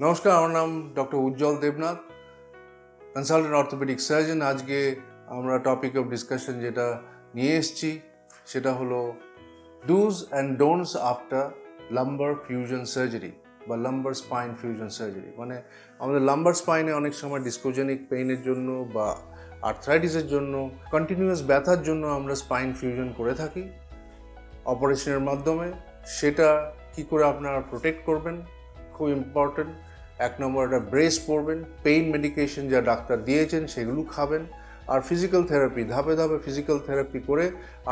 নমস্কার, আমার নাম doctor Ujjwal Debnath consultant orthopaedic surgeon আজকে আমরা টপিক অফ ডিসকাশন যেটা নিয়ে এসেছি, সেটা হলো dos and don'ts after lumbar fusion surgery বা লাম্বার স্পাইন ফিউশন সার্জারি মানে আমাদের লাম্বার স্পাইনে অনেক সময় ডিসকোজেনিক পেইনের জন্য বা আর্থ্রাইটিসের জন্য কন্টিনিউয়াস ব্যথার জন্য আমরা স্পাইন ফিউশন করে থাকি অপারেশনের মাধ্যমে। সেটা কি করে আপনারা প্রোটেক্ট করবেন? খুব ইম্পর্টেন্ট এক নম্বর একটা ব্রেস পরবেন পেইন মেডিকেশন যা ডাক্তার দিয়েছেন সেগুলো খাবেন, আর ফিজিক্যাল থেরাপি ধাপে ধাপে ফিজিক্যাল থেরাপি করে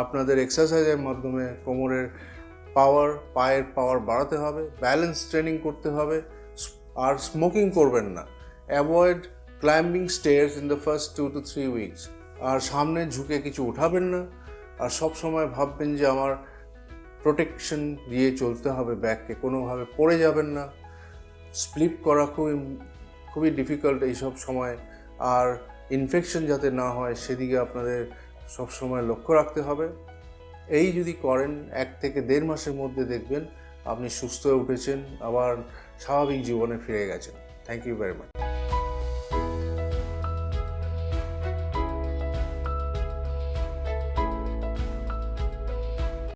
আপনাদের এক্সারসাইজের মাধ্যমে কোমরের পাওয়ার পায়ের পাওয়ার বাড়াতে হবে ব্যালেন্স ট্রেনিং করতে হবে, আর স্মোকিং করবেন না। Avoid climbing stairs in the first two two three weeks আর সামনে ঝুঁকে কিছু উঠাবেন না। আর সব সময় ভাববেন যে আমার প্রোটেকশন দিয়ে চলতে হবে, ব্যাগকে কোনোভাবে পড়ে যাবেন না। স্প্লিপ করা খুবই খুবই ডিফিকাল্ট এইসব সময়। আর ইনফেকশন যাতে না হয়, সেদিকে আপনাদের সব সময় লক্ষ্য রাখতে হবে। এই যদি করেন, এক থেকে দেড় মাসের মধ্যে দেখবেন আপনি সুস্থ হয়ে উঠেছেন, আবার স্বাভাবিক জীবনে ফিরে গেছেন। Thank you very much